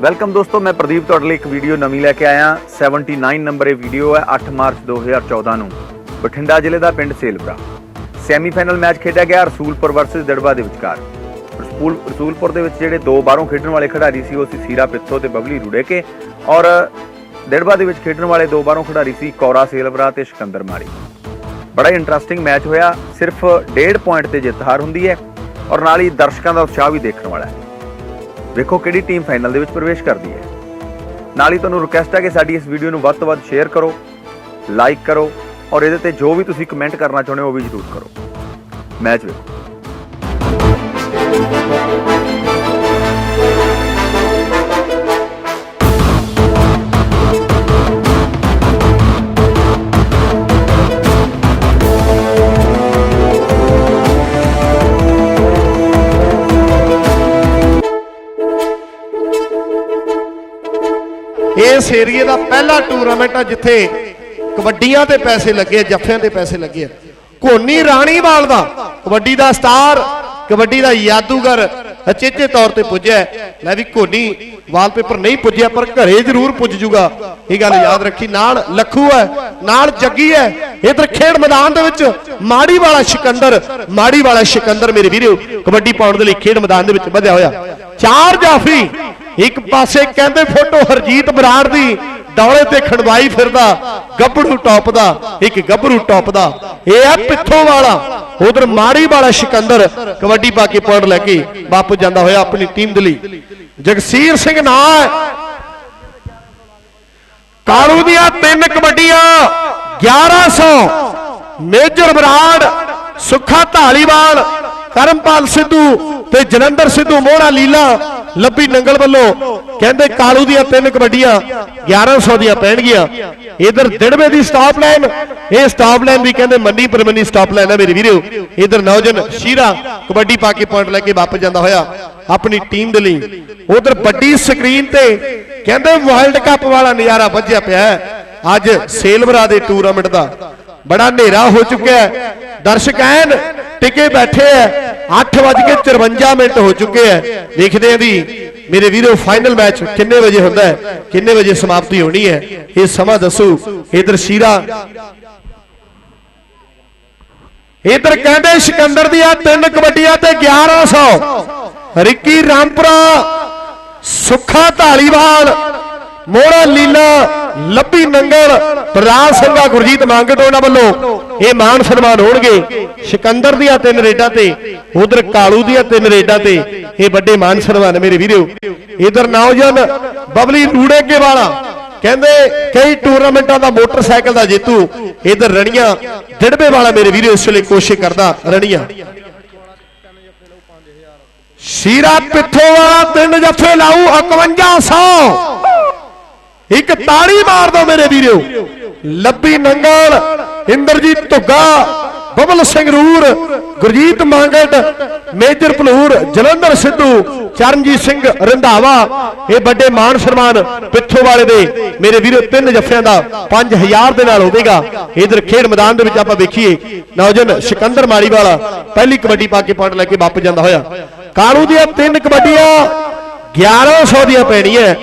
Welcome ਦੋਸਤੋ, ਮੈਂ ਪ੍ਰਦੀਪ ਤੁਹਾਡੇ ਲਈ ਇੱਕ ਵੀਡੀਓ ਨਵੀਂ ਲੈ ਕੇ ਆਇਆ। 79 ਨੰਬਰ ਇਹ ਵੀਡੀਓ ਹੈ 8 ਮਾਰਚ 2014 ਨੂੰ। ਬਠਿੰਡਾ ਜ਼ਿਲ੍ਹੇ ਦਾ ਪਿੰਡ ਸੇਲਪੁਰਾ। ਸੈਮੀਫਾਈਨਲ ਮੈਚ ਖੇਡਿਆ ਗਿਆ ਰਸੂਲਪੁਰ ਵਰਸਸ ਦੜਬਾ ਦੇ ਵਿਚਕਾਰ। ਰਸੂਲ ਰਸੂਲਪੁਰ ਦੇ ਵਿੱਚ ਜਿਹੜੇ ਦੋ ਬਾਹਰੋਂ ਖੇਡਣ ਵਾਲੇ ਖਿਡਾਰੀ ਸੀ, ਉਹ ਸੀ ਸੀਰਾ ਪਿੱਥੋ ਤੇ ਬਬਲੀ ਰੁੜੇਕੇ। ਔਰ ਦੜਬਾ ਦੇ ਵਿੱਚ ਖੇਡਣ ਵਾਲੇ ਦੋ ਬਾਹਰੋਂ ਖਿਡਾਰੀ ਸੀ ਕੌਰਾ ਸੇਲਵਰਾ ਤੇ ਸਿਕੰਦਰ ਮਾਰੀ। ਬੜਾ ਇੰਟਰਸਟਿੰਗ ਮੈਚ ਹੋਇਆ। ਸਿਰਫ 1.5 ਪੁਆਇੰਟ ਤੇ ਜਿੱਤ ਹਾਰ ਹੁੰਦੀ ਹੈ। ਔਰ ਨਾਲ ਹੀ ਦਰਸ਼ਕਾਂ ਦਾ ਉਤਸ਼ਾਹ ਵੀ ਦੇਖਣ ਵਾਲਾ ਹੈ। ਵੇਖੋ ਕਿਹੜੀ ਟੀਮ ਫਾਈਨਲ ਦੇ ਵਿੱਚ ਪ੍ਰਵੇਸ਼ ਕਰਦੀ ਹੈ। ਨਾਲ ਹੀ ਤੁਹਾਨੂੰ ਰਿਕੁਐਸਟ ਹੈ ਕਿ ਸਾਡੀ ਇਸ ਵੀਡੀਓ ਨੂੰ ਵੱਧ ਤੋਂ ਵੱਧ ਸ਼ੇਅਰ ਕਰੋ ਲਾਈਕ ਕਰੋ ਔਰ ਇਹਦੇ ਤੇ ਜੋ ਵੀ ਤੁਸੀਂ ਕਮੈਂਟ ਕਰਨਾ ਚਾਹੁੰਦੇ ਹੋ ਉਹ ਵੀ ਜ਼ਰੂਰ ਕਰੋ। ਮੈਚ ਵੇਖੋ। ਏਰੀਏ ਦਾ ਪਹਿਲਾ ਟੂਰਨਾਮੈਂਟ ਆ ਜਿੱਥੇ ਕਬੱਡੀਆਂ ਤੇ ਪੈਸੇ ਲੱਗੇ ਜੱਫਿਆਂ ਤੇ ਪੈਸੇ ਲੱਗੇ ਆ। ਕੋਨੀ ਰਾਣੀਵਾਲ ਦਾ, ਕਬੱਡੀ ਦਾ ਸਟਾਰ, ਕਬੱਡੀ ਦਾ ਯਾਦੂਗਰ ਅਚੇਚੇ ਤੌਰ ਤੇ ਪੁੱਜਿਆ ਲੈ ਵੀ ਕੋਨੀ ਵਾਲਪੇਪਰ ਨਹੀਂ ਪੁੱਜਿਆ, ਪਰ ਘਰੇ ਜ਼ਰੂਰ ਪੁੱਜ ਜੂਗਾ। ਇਹ ਗੱਲ ਯਾਦ ਰੱਖੀ, ਨਾਲ ਲੱਖੂ ਹੈ, ਨਾਲ ਜੱਗੀ ਹੈ। ਇਧਰ ਖੇਡ ਮੈਦਾਨ ਦੇ ਵਿੱਚ ਮਾੜੀ ਵਾਲਾ ਸਿਕੰਦਰ, ਮਾੜੀ ਵਾਲਾ ਸਿਕੰਦਰ ਮੇਰੇ ਵੀਰੋ, ਕਬੱਡੀ ਪਾਉਣ ਦੇ ਲਈ ਖੇਡ ਮੈਦਾਨ ਦੇ ਵਿੱਚ ਵਧਿਆ ਹੋਇਆ। ਚਾਰ ਜਾਫੀ ਇੱਕ ਪਾਸੇ ਕਹਿੰਦੇ ਫੋਟੋ ਹਰਜੀਤ ਬਰਾੜ ਦੀ ਡੌਲੇ ਤੇ ਖੜਵਾਈ ਫਿਰਦਾ, ਗੱਭਰੂ ਟੌਪ ਦਾ, ਇੱਕ ਗੱਭਰੂ ਟੌਪ ਦਾ। ਇਹ ਆ ਪਿੱਥੋਂ ਵਾਲਾ, ਉਧਰ ਮਾੜੀ ਵਾਲਾ ਸਿਕੰਦਰ ਕਬੱਡੀ ਪਾ ਕੇ ਪੁਆਇੰਟ ਲੈ ਕੇ ਵਾਪਸ ਜਾਂਦਾ ਹੋਇਆ ਆਪਣੀ ਟੀਮ ਦੇ ਲਈ। ਜਗਸੀਰ ਸਿੰਘ ਨਾਂ ਹੈ। ਕਾਲੂ ਦੀਆਂ ਤਿੰਨ ਕਬੱਡੀਆਂ 1100 ਮੇਜਰ ਬਰਾੜ, ਸੁੱਖਾ ਢਾਲੀਵਾਲ ਕਰਮਪਾਲ ਸਿੱਧੂ ਤੇ ਜਲੰਧਰ ਸਿੱਧੂ ਮੋਹਰਾ ਲੀਲਾ। ਲੱਭੀ ਨੰਗਲ ਵੱਲੋਂ। ਕਹਿੰਦੇ ਕਾਲੂ ਦੀਆਂ ਤਿੰਨ ਕਬੱਡੀਆਂ 1100 ਦੀਆਂ ਪੈਣਗੀਆਂ। ਇਧਰ ਦਿੜਵੇ ਦੀ ਸਟਾਪ ਲਾਈਨ ਇਹ ਸਟਾਪ ਲਾਈਨ ਵੀ ਕਹਿੰਦੇ ਮੰਨੀ ਪਰਮੰਨੀ ਸਟਾਪ ਲਾਈਨ ਹੈ ਮੇਰੇ ਵੀਰੋ। ਇਧਰ ਨੌਜਨ ਸ਼ੀਰਾ ਕਬੱਡੀ ਪਾ ਕੇ ਪੁਆਇੰਟ ਲੈ ਕੇ ਵਾਪਸ ਜਾਂਦਾ ਹੋਇਆ ਆਪਣੀ ਟੀਮ ਦੇ ਲਈ। ਉਧਰ ਵੱਡੀ ਸਕਰੀਨ ਤੇ ਕਹਿੰਦੇ ਵਰਲਡ ਕੱਪ ਵਾਲਾ ਨਜ਼ਾਰਾ ਵੱਜਿਆ ਪਿਆ ਅੱਜ ਸੇਲਵਰਾ ਦੇ ਟੂਰਨਾਮੈਂਟ ਦਾ। ਬੜਾ ਹਨੇਰਾ ਹੋ ਚੁੱਕਿਆ ਹੈ। ਦਰਸ਼ਕ ਐਨ ਟਿਕੇ ਬੈਠੇ ਐ 8:54 ਮਿੰਟ ਹੋ ਚੁੱਕੇ ਐ ਦੇਖਦੇ ਆਂ ਵੀ ਮੇਰੇ ਵੀਰੋ ਫਾਈਨਲ ਮੈਚ ਕਿੰਨੇ ਵਜੇ ਹੁੰਦਾ ਹੈ? ਕਿੰਨੇ ਵਜੇ ਸਮਾਪਤੀ ਹੋਣੀ ਹੈ? ਇਹ ਸਮਾਂ ਦੱਸੋ। ਇਧਰ ਸ਼ੀਰਾ। ਇਧਰ ਕਹਿੰਦੇ, ਸਿਕੰਦਰ ਦੀਆਂ ਤਿੰਨ ਕਬੱਡੀਆਂ ਤੇ 1100 ਰਿੱਕੀ ਰਾਮਪੁਰਾ, ਸੁੱਖਾ ਢਾਲੀਵਾਲ ਮੋੜਾ ਲੀਲਾ, ਲੱਭੀ ਨੰਗਲ ਪ੍ਰਰਾਜ ਸਿੰਘਾ ਗੁਰਜੀਤ ਮੰਗਟ ਉਹਨਾਂ ਵੱਲੋਂ। ਇਹ ਮਾਨ ਸਨਮਾਨ ਹੋਣਗੇ। ਸਿਕੰਦਰ ਦੀਆਂ ਤਿੰਨ ਰੇਡਾਂ ਤੇ, ਉਧਰ ਕਾਲੂ ਦੀਆਂ ਤਿੰਨ ਰੇਡਾਂ ਤੇ, ਇਹ ਵੱਡੇ ਮਾਨ ਸਨਮਾਨ ਮੇਰੇ ਵੀਰੋ। ਇਧਰ ਨੌਜਵਾਨ ਬਬਲੀ ਰੂੜੇਕੇ ਵਾਲਾ, ਕਹਿੰਦੇ ਕਈ ਟੂਰਨਾਮੈਂਟਾਂ ਦਾ ਮੋਟਰਸਾਈਕਲ ਦਾ ਜੇਤੂ। ਇਧਰ ਰਣੀਆਂ ਡਿੜਬੇ ਵਾਲਾ ਮੇਰੇ ਵੀਰੋ, ਇਸ ਵੇਲੇ ਕੋਸ਼ਿਸ਼ ਕਰਦਾ ਰਣੀਆਂ। ਸ਼ੀਰਾ ਪਿੱਥੋਂ ਵਾਲਾ ਤਿੰਨ ਜੱਫੇ ਲਾਊ 5100 ਇੱਕ ਤਾੜੀ ਮਾਰ ਦੋ ਮੇਰੇ ਵੀਰੋ। ਲੱਭੀ ਨੰਗਲ, ਇੰਦਰਜੀਤ ਧੁੱਗਾ, ਬਬਲ ਸਿੰਘ ਰੂਰ, ਗੁਰਜੀਤ ਮੰਗਟ, ਮੇਜਰ ਭਲੂਰ ਜਲੰਧਰ ਸਿੱਧੂ, ਚਰਨਜੀਤ ਸਿੰਘ ਰੰਧਾਵਾ, ਇਹ ਵੱਡੇ ਮਾਨ ਸਨਮਾਨ ਪਿੱਥੋਂ ਵਾਲੇ ਦੇ ਮੇਰੇ ਵੀਰੋ, ਤਿੰਨ ਜੱਫਿਆਂ ਦਾ 5000 ਦੇ ਨਾਲ ਹੋਵੇਗਾ। ਇਧਰ ਖੇਡ ਮੈਦਾਨ ਦੇ ਵਿੱਚ ਆਪਾਂ ਵੇਖੀਏ ਨੌਜਨ ਸਿਕੰਦਰ ਮਾੜੀ ਵਾਲਾ ਪਹਿਲੀ ਕਬੱਡੀ ਪਾ ਕੇ ਪੁਆਇੰਟ ਲੈ ਕੇ ਵਾਪਸ ਜਾਂਦਾ ਹੋਇਆ। ਕਾਲੂ ਦੀਆਂ ਤਿੰਨ ਕਬੱਡੀਆਂ 1100 ਦੀਆਂ ਪੈਣੀਆਂ।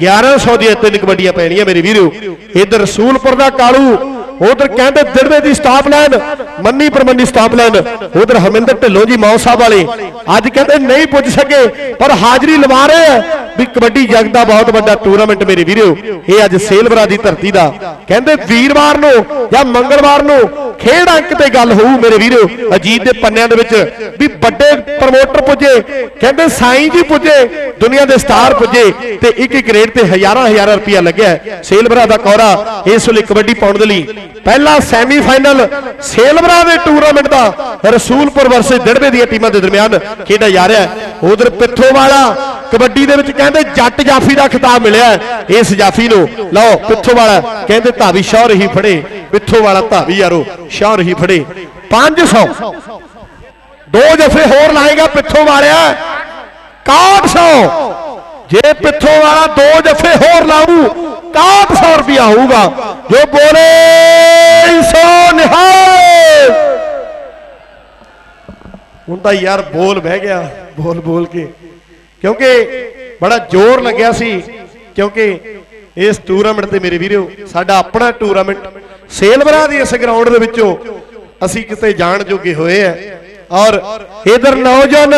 1100 ਦੀਆਂ ਤਿੰਨ ਕਬੱਡੀਆਂ ਪੈਣੀਆਂ ਮੇਰੇ ਵੀਰੋ। ਇਧਰ ਰਸੂਲਪੁਰ ਦਾ ਕਾਲੂ, ਉਧਰ ਕਹਿੰਦੇ ਦਿੜਵੇ ਦੀ ਸਟਾਪ ਲਾਈਨ ਮੰਨੀ ਪਰਮੰਨੀ ਸਟਾਪ ਲਾਈਨ ਉਧਰ ਹਰਮਿੰਦਰ ਢਿੱਲੋਂ ਜੀ ਮਾਉ ਸਾਹਿਬ ਵਾਲੇ। ਅੱਜ ਕਹਿੰਦੇ ਨਹੀਂ ਪੁੱਜ ਸਕੇ, ਪਰ ਹਾਜ਼ਰੀ ਲਵਾ ਰਹੇ ਆ ਵੀ ਕਬੱਡੀ ਜਗ ਦਾ ਬਹੁਤ ਵੱਡਾ ਟੂਰਨਾਮੈਂਟ ਮੇਰੇ ਵੀਰੋ। ਇਹ ਅੱਜ ਸੇਲਵਰਾ ਦੀ ਧਰਤੀ ਦਾ। ਕਹਿੰਦੇ ਵੀਰਵਾਰ ਨੂੰ ਜਾਂ ਮੰਗਲਵਾਰ ਨੂੰ ਖੇਡ ਅੰਕ ਤੇ ਗੱਲ ਹੋਊ ਮੇਰੇ ਵੀਰੋ ਅਜੀਤ ਦੇ ਪੰਨਿਆਂ ਦੇ ਵਿੱਚ ਵੀ ਵੱਡੇ ਪ੍ਰਮੋਟਰ ਪੁੱਜੇ, ਕਹਿੰਦੇ ਸਾਈਂ ਜੀ ਪੁੱਜੇ, ਦੁਨੀਆ ਦੇ ਸਟਾਰ ਪੁੱਜੇ ਤੇ ਇੱਕ ਇੱਕ ਰੇਟ ਤੇ ਹਜ਼ਾਰਾਂ ਹਜ਼ਾਰਾਂ ਰੁਪਇਆ ਲੱਗਿਆ ਹੈ। ਸੇਲਵਰਾ ਦਾ ਕੌਰਾ ਇਸ ਵੇਲੇ ਕਬੱਡੀ ਪਾਉਣ ਦੇ ਲਈ ਪਹਿਲਾ ਸੈਮੀਫਾਈਨਲ ਸੇਲਵਰਾ ਦੇ ਟੂਰਨਾਮੈਂਟ ਦਾ ਰਸੂਲਪੁਰ ਵਰਸੇ ਦਿੜਵੇ ਦੀਆਂ ਟੀਮਾਂ ਦੇ ਦਰਮਿਆਨ ਖੇਡਿਆ ਜਾ ਰਿਹਾ ਹੈ। ਉਧਰ ਪਿੱਥੋਂ ਵਾਲਾ ਕਬੱਡੀ ਦੇ ਵਿੱਚ ਕਹਿੰਦੇ ਜੱਟ ਜਾਫੀ ਦਾ ਖਿਤਾਬ ਮਿਲਿਆ ਇਸ ਜਾਫੀ ਨੂੰ, ਲਓ ਪਿੱਥੋਂ ਵਾਲਾ ਕਹਿੰਦੇ ਧਾਵੀ ਸ਼ੌਰ ਹੀ ਫੜੇ। ਪਿੱਥੋਂ ਵਾਲਾ ਧਾਵੀ ਯਾਰੋ ਸ਼ੌਰ ਹੀ ਫੜੇ। 500 ਦੋ ਜਫੇ ਹੋਰ ਲਾਏਗਾ ਪਿੱਥੋਂ ਵਾਲਿਆ 6100 ਜੇ ਪਿੱਥੋਂ ਵਾਲਾ ਦੋ ਜਫੇ ਹੋਰ ਲਾਊ 6100 ਰੁਪਿਆ ਹੋਊਗਾ। ਜੋ ਬੋਲੇ ਸੋ ਨਿਹਾਲ। ਹੁਣ ਤਾਂ ਯਾਰ ਬੋਲ ਬਹਿ ਗਿਆ, ਬੋਲ ਬੋਲ ਕੇ। ਕਿਉਂਕਿ ਬੜਾ ਜ਼ੋਰ ਲੱਗਿਆ ਸੀ, ਕਿਉਂਕਿ ਇਸ ਟੂਰਨਾਮੈਂਟ ਤੇ ਮੇਰੇ ਵੀਰੋ, ਸਾਡਾ ਆਪਣਾ ਟੂਰਨਾਮੈਂਟ ਸੇਲਵਰਾ ਦੀ ਇਸ ਗਰਾਊਂਡ ਦੇ ਵਿੱਚੋਂ ਅਸੀਂ ਕਿਤੇ ਜਾਣ ਜੋਗੇ ਹੋਏ ਆ। ਔਰ ਇਧਰ ਨੌਜਵਾਨ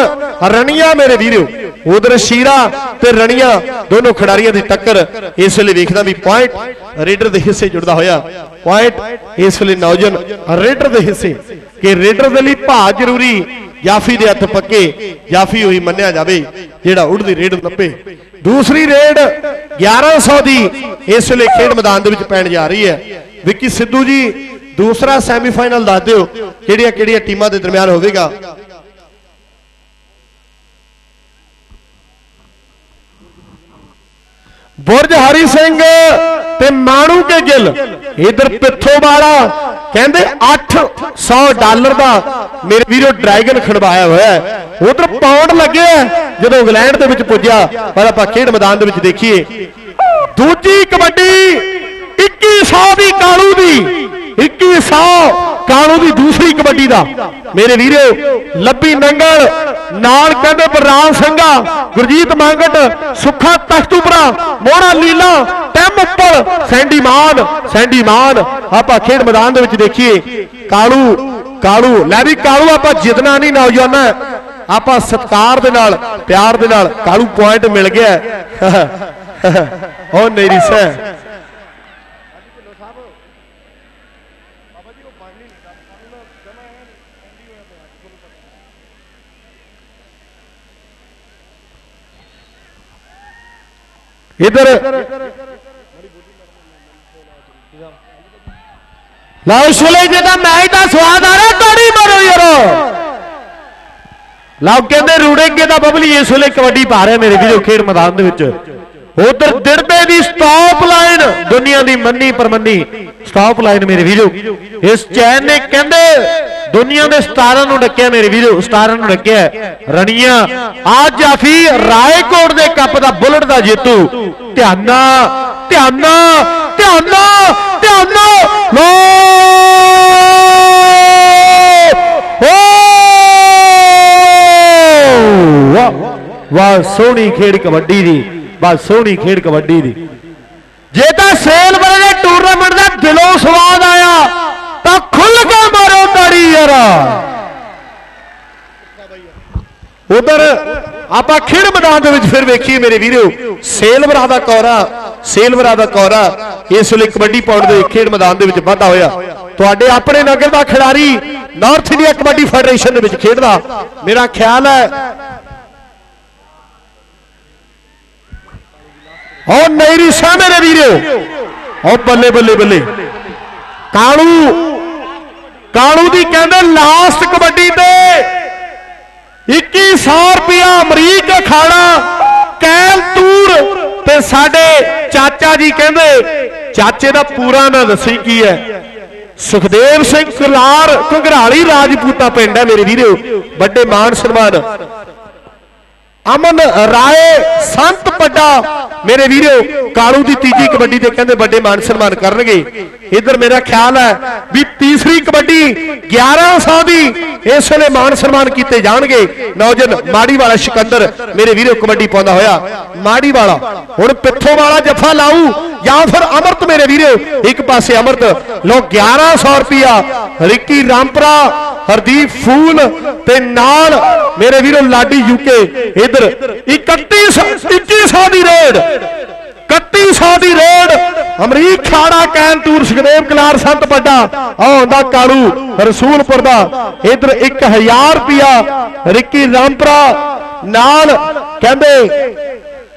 ਰਣੀਆਂ ਮੇਰੇ ਵੀਰੋ ਉਧਰ ਸ਼ੀਰਾ ਤੇ ਰਣੀਆਂ ਦੋਨੋਂ ਖਿਡਾਰੀਆਂ ਦੀ ਟੱਕਰ ਇਸ ਵੇਲੇ ਵੇਖਦਾ ਵੀ ਪੁਆਇੰਟ ਰੇਡਰ ਦੇ ਹਿੱਸੇ ਜੁੜਦਾ ਹੋਇਆ। ਪੁਆਇੰਟ ਇਸ ਵੇਲੇ ਨੌਜਵਾਨ ਰੇਡਰ ਦੇ ਹਿੱਸੇ ਕਿ ਰੇਡਰ ਦੇ ਲਈ ਭਾ ਜ਼ਰੂਰੀ, ਜਾਫੀ ਦੇ ਹੱਥ ਪੱਕੇ, ਜਾਫੀ ਉਹੀ ਮੰਨਿਆ ਜਾਵੇ, ਜਿਹੜਾ ਉੜਦੀ ਰੇਡ ਨੱਪੇ ਦੂਸਰੀ ਰੇਡ 1100 ਦੀ ਇਸ ਵੇਲੇ ਖੇਡ ਮੈਦਾਨ ਦੇ ਵਿੱਚ ਪੈਣ ਜਾ ਰਹੀ ਹੈ। ਵਿੱਕੀ ਸਿੱਧੂ ਜੀ, ਦੂਸਰਾ ਸੈਮੀਫਾਈਨਲ ਦੱਸ ਦਿਓ ਕਿਹੜੀਆਂ ਕਿਹੜੀਆਂ ਟੀਮਾਂ ਦੇ ਦਰਮਿਆਨ ਹੋਵੇਗਾ। ਬੁਰਜ ਹਰੀ ਸਿੰਘ ਤੇ ਮਾਣੂ ਕੇ ਗਿੱਲ। ਇਧਰ ਪਿੱਥੋਂ ਵਾਲਾ ਕਹਿੰਦੇ 800 ਡਾਲਰ ਦਾ ਮੇਰੇ ਵੀਰੋ ਡਰੈਗਨ ਖੜਵਾਇਆ ਹੋਇਆ ਹੈ। ਉਧਰ ਪਾਉਂਡ ਲੱਗਿਆ ਜਦੋਂ ਇੰਗਲੈਂਡ ਦੇ ਵਿੱਚ ਪੁੱਜਿਆ, ਪਰ ਆਪਾਂ ਖੇਡ ਮੈਦਾਨ ਦੇ ਵਿੱਚ ਦੇਖੀਏ। ਦੂਜੀ ਕਬੱਡੀ 2100 ਦੀ ਕਾਲੂ ਦੀ 2100 ਕਾਲੂ ਦੀ ਦੂਸਰੀ ਕਬੱਡੀ ਦਾ। ਮੇਰੇ ਵੀਰੋ, ਲੱਭੀ ਨੰਗਲ, ਨਾਲ ਕਹਿੰਦੇ ਬਲਰਾਮ ਸਿੰਘਾ, ਗੁਰਜੀਤ ਮੰਗਟ, ਸੁੱਖਾ ਤਖਤੂਪਰਾ ਮੋਹਣਾ ਲੀਲਾ ਟੈਮ ਉੱਪਰ, ਸੈਂਡੀ ਮਾਨ ਸੈਂਡੀ ਮਾਨ। ਆਪਾਂ ਖੇਡ ਮੈਦਾਨ ਦੇ ਵਿੱਚ ਦੇਖੀਏ, ਕਾਲੂ ਕਾਲੂ, ਲੈ ਵੀ ਕਾਲੂ ਆਪਾਂ ਜਿੱਤਣਾ ਨਹੀਂ ਨੌਜਵਾਨਾਂ। ਆਪਾਂ ਸਤਕਾਰ ਦੇ ਨਾਲ, ਪਿਆਰ ਦੇ ਨਾਲ ਕਾਲੂ ਪੁਆਇੰਟ ਮਿਲ ਗਿਆ। ਉਹ ਨੇਰੀ ਸਹਿ ਲਓ ਸ਼ੁਲੇ ਜੀ ਦਾ ਮੈਚ ਦਾ ਸਵਾਦ ਆ ਰਿਹਾ ਤਾੜੀ ਮਾਰੋ ਯਾਰ। ਲਓ ਕਹਿੰਦੇ ਰੂੜੇਗੇ ਦਾ ਬਬਲੀ ਇਸ ਵੇਲੇ ਕਬੱਡੀ ਪਾ ਰਿਹਾ ਮੇਰੇ ਵੀਰੋ ਖੇਡ ਮੈਦਾਨ ਦੇ ਵਿੱਚ। ਉਧਰ ਦਿੜਬੇ ਦੀ ਸਟਾਪ ਲਾਈਨ ਦੁਨੀਆ ਦੀ ਮੰਨੀ ਪਰਮੰਨੀ ਸਟਾਪ ਲਾਈਨ ਮੇਰੇ ਵੀਰੋ। ਇਸ ਚੈਨ ਨੇ ਕਹਿੰਦੇ ਦੁਨੀਆ ਦੇ ਸਟਾਰਾਂ ਨੂੰ ਡੱਕਿਆ, ਮੇਰੇ ਵੀਰੋ ਸਟਾਰਾਂ ਨੂੰ ਡੱਕਿਆ ਰਣੀਆਂ ਆ ਜਾਫੀ ਰਾਏਕੋਟ ਦੇ ਕੱਪ ਦਾ ਬੁਲਟ ਦਾ ਜੇਤੂ। ਧਿਆਨਾ ਧਿਆਨਾ ਧਿਆਨਾ ਧਿਆਨਾ। ਲੋ ਵਾਹ ਸੋਹਣੀ ਖੇਡ ਕਬੱਡੀ ਦੀ। ਵਾਹ, ਸੋਹਣੀ ਖੇਡ ਕਬੱਡੀ ਦੀ। ਜੇ ਤਾਂ ਸੇਲ ਵਾਲੇ ਟੂਰਨਾਮੈਂਟ ਦਾ ਦਿਲੋਂ ਸਵਾਦ ਆਇਆ। ਤਾਂ ਖੁੱਲ ਕੇ ਮਾਰੋ ਤਾੜੀ ਯਾਰ। ਉਧਰ ਆਪਾਂ ਖੇਡ ਮੈਦਾਨ ਦੇ ਵਿੱਚ ਫਿਰ ਵੇਖੀਏ ਮੇਰੇ ਵੀਰੋ ਸੇਲਵਰਾ ਦਾ ਕੌਰਾ ਸੇਲਵਰਾ ਦਾ ਕੌਰਾ, ਇਸ ਵੇਲੇ ਕਬੱਡੀ ਪਾਉਣ ਦੇ ਖੇਡ ਮੈਦਾਨ ਦੇ ਵਿੱਚ ਵਾਧਾ ਹੋਇਆ। ਤੁਹਾਡੇ ਆਪਣੇ ਨਗਰ ਦਾ ਖਿਡਾਰੀ ਨਾਰਥ ਇੰਡੀਆ ਕਬੱਡੀ ਫੈਡਰੇਸ਼ਨ ਦੇ ਵਿੱਚ ਖੇਡਦਾ। ਮੇਰਾ ਖਿਆਲ ਹੈ ਉਹ ਨੈਰੀ ਸ਼ਾਹ ਮੇਰੇ ਵੀਰੋ। ਉਹ ਬੱਲੇ ਬੱਲੇ ਬੱਲੇ। ਕਾਲੂ ਕਾਲੂ ਦੀ ਕਹਿੰਦੇ ਲਾਸਟ ਕਬੱਡੀ ਤੇ 2100 ਰੁਪਿਆ ਅਮਰੀਕ ਅਖਾੜਾ ਕੈਲ ਤੂਰ ਤੇ ਸਾਡੇ ਚਾਚਾ ਜੀ ਕਹਿੰਦੇ, ਚਾਚੇ ਦਾ ਪੂਰਾ ਨਾਂ ਦੱਸੀ ਕੀ ਹੈ? ਸੁਖਦੇਵ ਸਿੰਘ ਕੁਲਾਰ ਘੁੰਗਰਾਲੀ ਰਾਜਪੂਤਾ ਪਿੰਡ ਹੈ ਮੇਰੇ ਵੀਰੋ, ਵੱਡੇ ਮਾਨ ਸਨਮਾਨ। ਅਮਨ ਰਾਏ, ਸੰਤ ਪੱਡਾ ਮੇਰੇ ਵੀਰੋ, ਕਾਲੂ ਦੀ ਤੀਜੀ ਕਬੱਡੀ ਤੇ ਕਹਿੰਦੇ ਵੱਡੇ ਮਾਨ ਸਨਮਾਨ ਕਰਨਗੇ। ਇਧਰ ਮੇਰਾ ਖਿਆਲ ਹੈ ਵੀ ਤੀਸਰੀ ਕਬੱਡੀ 1100 ਦੀ ਇਸ ਵੇਲੇ ਮਾਨ ਸਨਮਾਨ ਕੀਤੇ ਜਾਣਗੇ। ਨੌਜਨ ਮਾੜੀ ਵਾਲਾ ਸਿਕੰਦਰ, ਮੇਰੇ ਵੀਰੋ, ਕਬੱਡੀ ਪਾਉਂਦਾ ਹੋਇਆ। ਮਾੜੀ ਵਾਲਾ ਹੁਣ ਪਿੱਥੋਂ ਵਾਲਾ ਜੱਫਾ ਲਾਊ ਜਾਂ ਫਿਰ ਅਮਰਤ, ਮੇਰੇ ਵੀਰੋ, ਇੱਕ ਪਾਸੇ ਅਮਰਤ। ਲੋ 1100 ਰੁਪਿਆ ਰਿੱਕੀ ਰਾਮਪਰਾ ਹਰਦੀਪ ਫੂਲ ਤੇ ਨਾਲ ਮੇਰੇ ਵੀਰੋ ਲਾਡੀ ਯੂਕੇ, ਇਧਰ 3100 2100 ਦੀ ਰੇਡ 3100 ਦੀ ਰੇਡ, ਅਮਰੀਕ ਖਾੜਾ ਕੈਨ ਟੂਰ ਸੁਖਦੇਵ ਕਲਾਰ, ਸੰਤ ਵੱਡਾ ਆਉਂਦਾ ਕਾਲੂ ਰਸੂਲਪੁਰ ਦਾ, ਇਧਰ 1000 ਰੁਪਿਆ ਰਿੱਕੀ ਰਾਮਪਰਾ, ਨਾਲ ਕਹਿੰਦੇ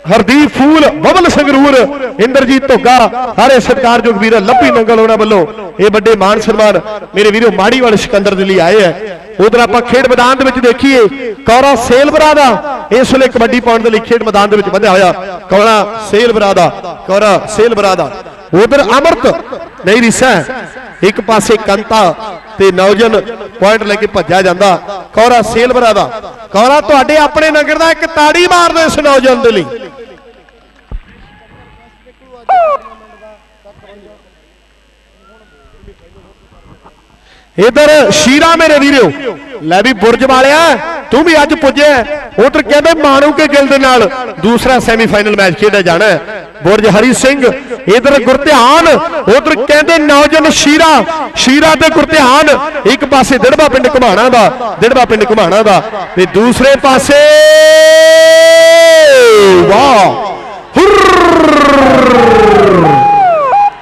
ਹਰਦੀਪ ਫੂਲ ਬਬਲ ਸੰਗਰੂਰ, ਇੰਦਰਜੀਤ ਧੋਗਾ, ਸਾਰੇ ਸਤਿਕਾਰਯੋਗ ਵੀਰ, ਲੱਭੀ ਨੰਗਲ ਉਹਨਾਂ ਵੱਲੋਂ ਇਹ ਵੱਡੇ ਮਾਨ ਸਨਮਾਨ ਮੇਰੇ ਵੀਰੋ ਮਾੜੀ ਵਾਲੇ ਸਿਕੰਦਰ ਦੇ ਲਈ ਆਏ ਆ ਉਧਰ ਆਪਾਂ ਖੇਡ ਮੈਦਾਨ ਦੇ ਵਿੱਚ ਦੇਖੀਏ, ਕੌਰਾ ਸੇਲਵਰਾ ਦਾ, ਇਸ ਵੇਲੇ ਕਬੱਡੀ ਪਾਉਣ ਦੇ ਲਈ ਖੇਡ ਮੈਦਾਨ ਦੇ ਵਿੱਚ ਵਧਿਆ ਹੋਇਆ ਕੌਰਾ ਸੇਲਵਰਾ ਦਾ, ਕੌਰਾ ਸੇਲਵਰਾ ਦਾ। ਉਧਰ ਅਮਰਤ, ਨਹੀਂ ਰਿਸਾ ਇੱਕ ਪਾਸੇ ਕੰਤਾ ਤੇ ਨੌਜਨ ਪੁਆਇੰਟ ਲੈ ਕੇ ਭੱਜਿਆ ਜਾਂਦਾ, ਕੌਰਾ ਸੇਲਵਰਾ ਦਾ। ਕੌਰਾ ਤੁਹਾਡੇ ਆਪਣੇ ਨਗਰ ਦਾ ਇੱਕ ਤਾੜੀ ਮਾਰ ਇਸ ਨੌਜਨ ਦੇ ਲਈ। ਇਧਰ ਸ਼ੀਰਾ ਮੇਰੇ ਵੀਰੋ। ਲੈ ਵੀ ਬੁਰਜ ਵਾਲਿਆ, ਤੂੰ ਵੀ ਅੱਜ ਪੁੱਜਿਆ। ਉਧਰ ਕਹਿੰਦੇ ਮਾਣੂ ਕੇ ਗਿਲ ਦੇ ਨਾਲ ਦੂਸਰਾ ਸੈਮੀਫਾਈਨਲ ਮੈਚ ਖੇਡਿਆ ਜਾਣਾ ਬੁਰਜ ਹਰੀ ਸਿੰਘ, ਇਧਰ ਗੁਰਧਿਆਨ, ਉਧਰ ਕਹਿੰਦੇ ਨੌਜਨ ਸ਼ੀਰਾ। ਸ਼ੀਰਾ ਤੇ ਗੁਰਧਿਆਨ, ਇੱਕ ਪਾਸੇ ਦਿੜਬਾ ਪਿੰਡ ਘਮਾਣਾ ਦਾ ਦਿੜਬਾ ਪਿੰਡ ਘਮਾਣਾ ਦਾ ਤੇ ਦੂਸਰੇ ਪਾਸੇ ਵਾਹ! ਹੁਰਰ!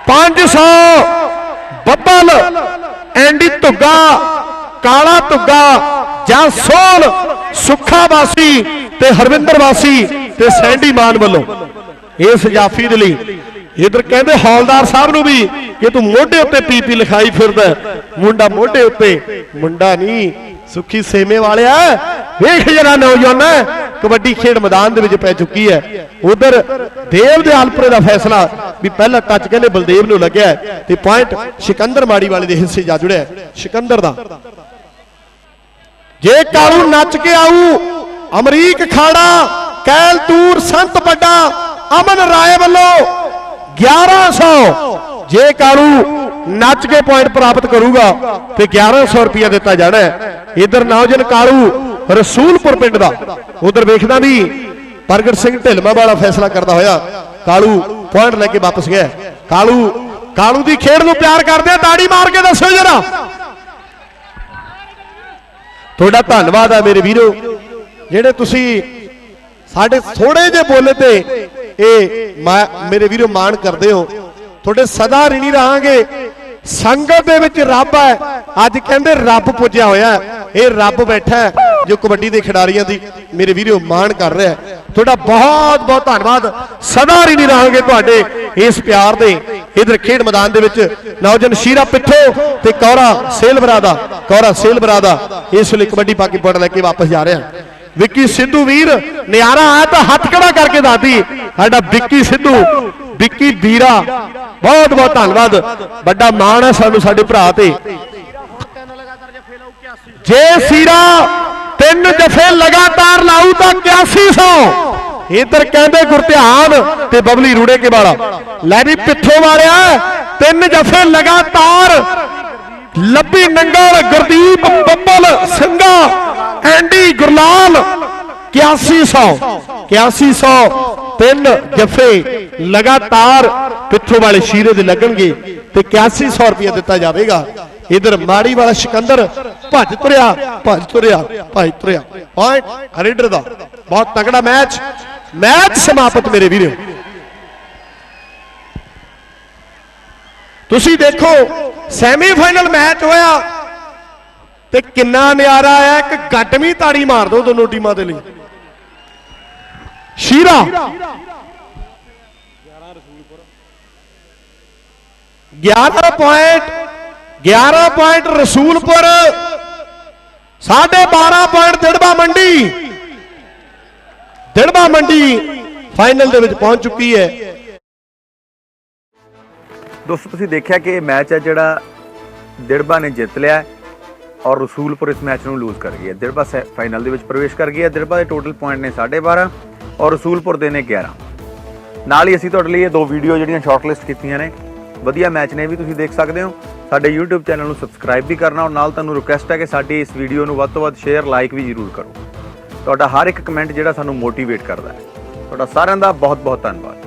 500 ਬੱਬਲ ਐਂਡੀ ਧੁੱਗਾ, ਕਾਲਾ ਧੁੱਗਾ ਜਾਂ ਸੋਲ ਸੁੱਖਾ ਵਾਸੀ ਤੇ ਹਰਵਿੰਦਰ ਵਾਸੀ ਤੇ ਸੈਂਡੀ ਮਾਨ ਵੱਲੋਂ। ਇਸ ਜਾਫੀ ਦੇ ਲਈ ਇਧਰ ਕਹਿੰਦੇ ਹੌਲਦਾਰ ਸਾਹਿਬ ਨੂੰ ਵੀ ਕਿ ਤੂੰ ਮੋਢੇ ਉੱਤੇ ਪੀਪੀ ਲਿਖਾਈ ਫਿਰਦਾ ਮੁੰਡਾ ਮੋਢੇ ਉੱਤੇ, ਮੁੰਡਾ ਨਹੀਂ, ਸੁੱਖੀ ਸੇਮੇ ਵਾਲਿਆ ਵੇਖ ਜਰਾ ਨੌਜਵਾਨ ਕਬੱਡੀ ਖੇਡ ਮੈਦਾਨ ਦੇ ਵਿੱਚ ਪੈ ਚੁੱਕੀ ਹੈ। ਉਧਰ ਦੇਵ ਦੇ ਆਲਪੁਰੇ ਦਾ ਫੈਸਲਾ ਵੀ ਪਹਿਲਾ ਟੱਚ ਕਹਿੰਦੇ ਬਲਦੇਵ ਨੂੰ ਲੱਗਿਆ ਹੈ ਤੇ ਪੁਆਇੰਟ ਸਿਕੰਦਰ ਮਾੜੀ ਵਾਲੇ ਦੇ ਹਿੱਸੇ ਜਾ ਜੁੜਿਆ ਹੈ। ਸਿਕੰਦਰ ਦਾ। ਜੇ ਕਾਲੂ ਨੱਚ ਕੇ ਆਊ, ਅਮਰੀਕ ਖਾੜਾ, ਕੈਲ ਤੂਰ, ਸੰਤ ਵੱਡਾ, ਅਮਨ ਰਾਏ ਵੱਲੋਂ 1100 ਜੇ ਕਾਲੂ ਨੱਚ ਕੇ ਪੁਆਇੰਟ ਪ੍ਰਾਪਤ ਕਰੂਗਾ, ਤੇ 1100 ਰੁਪਇਆ ਦਿੱਤਾ ਜਾਣਾ ਹੈ। ਇਧਰ ਨੌਜਨ ਕਾਲੂ ਰਸੂਲਪੁਰ ਪਿੰਡ ਦਾ। ਉਧਰ ਵੇਖਦਾ ਵੀ ਪ੍ਰਗਟ ਸਿੰਘ ਢਿਲਮਾ ਵਾਲਾ ਫੈਸਲਾ ਕਰਦਾ ਹੋਇਆ। ਕਾਲੂ ਪੁਆਇੰਟ ਲੈ ਕੇ ਵਾਪਸ ਗਿਆ। ਕਾਲੂ ਕਾਲੂ ਦੀ ਖੇਡ ਨੂੰ ਪਿਆਰ ਕਰਦੇ ਆ। ਤਾੜੀ ਮਾਰ ਕੇ ਦੱਸੋ ਜਰਾ। ਤੁਹਾਡਾ ਧੰਨਵਾਦ ਆ ਮੇਰੇ ਵੀਰੋ। ਜਿਹੜੇ ਤੁਸੀਂ ਸਾਡੇ ਥੋੜੇ ਜਿਹੇ ਬੋਲੇ ਤੇ ਇਹ ਮਾ- ਮੇਰੇ ਵੀਰੋ ਮਾਣ ਕਰਦੇ ਹੋ। ਤੁਹਾਡੇ ਸਦਾ ਰਿਣੀ ਰਹਾਂਗੇ। ਸੰਗਤ ਦੇ ਵਿੱਚ ਰੱਬ ਹੈ। ਅੱਜ ਕਹਿੰਦੇ ਰੱਬ ਪੁੱਜਿਆ ਹੋਇਆ ਇਹ ਰੱਬ ਬੈਠਾ ਜੋ ਕਬੱਡੀ ਦੇ ਖਿਡਾਰੀਆਂ ਦੀ ਮੇਰੇ ਵੀਰੋ ਮਾਣ ਕਰ ਰਿਹਾ ਤੁਹਾਡਾ ਬਹੁਤ ਬਹੁਤ ਧੰਨਵਾਦ। ਸਦਾ ਰਿਣੀ ਰਹਾਂਗੇ ਤੁਹਾਡੇ ਇਸ ਪਿਆਰ ਦੇ। ਇਧਰ ਖੇਡ ਮੈਦਾਨ ਦੇ ਵਿੱਚ ਨੌਜਨ ਸ਼ੀਰਾ ਪਿੱਠੋ ਤੇ ਕੌਰਾ ਸੇਲਵਰਾ ਦਾ ਕੌਰਾ ਸੇਲਵਰਾ ਦਾ ਇਸ ਵੇਲੇ ਕਬੱਡੀ ਪਾਕੀ ਪੁਆਇੰਟ ਲੈ ਕੇ ਵਾਪਸ ਜਾ ਰਿਹਾ ਵਿੱਕੀ ਸਿੱਧੂ ਵੀਰ, ਨਿਆਰਾ ਆ ਤਾਂ ਹੱਥ ਖੜਾ ਕਰਕੇ ਦਾਦੀ ਸਾਡਾ ਵਿੱਕੀ ਸਿੱਧੂ, ਵਿੱਕੀ ਵੀਰਾ, ਬਹੁਤ ਬਹੁਤ ਧੰਨਵਾਦ। ਵੱਡਾ ਮਾਣ ਹੈ ਸਾਨੂੰ ਸਾਡੇ ਭਰਾ ਤੇ। ਜੇ ਸੀਰਾ ਤਿੰਨ ਜਫੇ ਲਗਾਤਾਰ ਲਾਊ ਤਾਂ 8100 ਇਧਰ ਕਹਿੰਦੇ ਗੁਰਧਿਆਨ ਤੇ ਬਬਲੀ ਰੂੜੇ ਕੇ ਵਾਲਾ। ਲੈ ਵੀ ਪਿੱਥੋਂ ਵਾਲਿਆ ਤਿੰਨ ਜਫੇ ਲਗਾਤਾਰ ਲੱਭੀ ਨੰਗਲ ਗੁਰਦੀਪ ਬੱਬਲ ਸਿੰਘਾ ਐਂਡੀ ਗੁਰਲਾਲ। 8100 8100 ਤਿੰਨ ਜਫੇ ਲਗਾਤਾਰ ਪਿੱਥੋਂ ਵਾਲੇ ਸ਼ੀਰੇ ਦੇ ਲੱਗਣਗੇ ਤੇ 8100 ਰੁਪਏ ਦਿੱਤਾ ਜਾਵੇਗਾ? ਇਧਰ ਮਾੜੀ ਵਾਲਾ ਸਿਕੰਦਰ, ਭੱਜ ਤੁਰਿਆ ਭੱਜ ਤੁਰਿਆ ਭੱਜ ਤੁਰਿਆ। ਪੁਆਇੰਟ ਰੇਡਰ ਦਾ ਬਹੁਤ ਤਗੜਾ ਮੈਚ ਮੈਚ ਸਮਾਪਤ ਮੇਰੇ ਵੀਰੋ। ਤੁਸੀਂ ਦੇਖੋ ਸੈਮੀਫਾਈਨਲ ਮੈਚ ਹੋਇਆ ਤੇ ਕਿੰਨਾ ਨਿਆਰਾ ਆਇਆ, ਇੱਕ ਗੱਡਵੀਂ ਤਾੜੀ ਮਾਰ ਦੋ ਦੋਨੋਂ ਟੀਮਾਂ ਦੇ ਲਈ। ਸ਼ੀਰਾ। 11 point 11 point Rasulpur 12.5 point Dirba Mandi. Dirba Mandi final ਦੇ ਵਿੱਚ ਪਹੁੰਚ ਚੁੱਕੀ ਹੈ। ਦੋਸਤੋ, ਤੁਸੀਂ ਦੇਖਿਆ ਕਿ ਇਹ ਮੈਚ ਹੈ ਜਿਹੜਾ ਦਿੜਬਾ ਨੇ ਜਿੱਤ ਲਿਆ ਔਰ ਰਸੂਲਪੁਰ ਇਸ ਮੈਚ ਨੂੰ ਲੂਜ਼ ਕਰ ਗਈ ਹੈ। ਦਿੜਬਾ ਫਾਈਨਲ ਦੇ ਵਿੱਚ ਪ੍ਰਵੇਸ਼ ਕਰ ਗਈ ਹੈ। ਦਿੜਬਾ ਦੇ ਟੋਟਲ ਪੁਆਇੰਟ ਨੇ 12.5 ਔਰ ਰਸੂਲਪੁਰ ਦੇ ਨੇ 11 ਨਾਲ ਹੀ ਅਸੀਂ ਤੁਹਾਡੇ ਲਈ ਇਹ ਦੋ ਵੀਡੀਓ ਜਿਹੜੀਆਂ ਸ਼ਾਰਟਲਿਸਟ ਕੀਤੀਆਂ ਨੇ। ਵਧੀਆ ਮੈਚ ਨੇ ਇਹ ਵੀ ਤੁਸੀਂ ਦੇਖ ਸਕਦੇ ਹੋ। ਸਾਡੇ YouTube ਚੈਨਲ ਨੂੰ ਸਬਸਕ੍ਰਾਈਬ ਵੀ ਕਰਨਾ ਔਰ ਨਾਲ ਤੁਹਾਨੂੰ ਰਿਕੁਐਸਟ ਹੈ ਕਿ ਸਾਡੀ ਇਸ ਵੀਡੀਓ ਨੂੰ ਵੱਧ ਤੋਂ ਵੱਧ ਸ਼ੇਅਰ ਲਾਈਕ ਵੀ ਜ਼ਰੂਰ ਕਰੋ। ਤੁਹਾਡਾ ਹਰ ਇੱਕ ਕਮੈਂਟ ਜਿਹੜਾ ਸਾਨੂੰ ਮੋਟੀਵੇਟ ਕਰਦਾ ਹੈ। ਤੁਹਾਡਾ ਸਾਰਿਆਂ ਦਾ ਬਹੁਤ ਬਹੁਤ ਧੰਨਵਾਦ।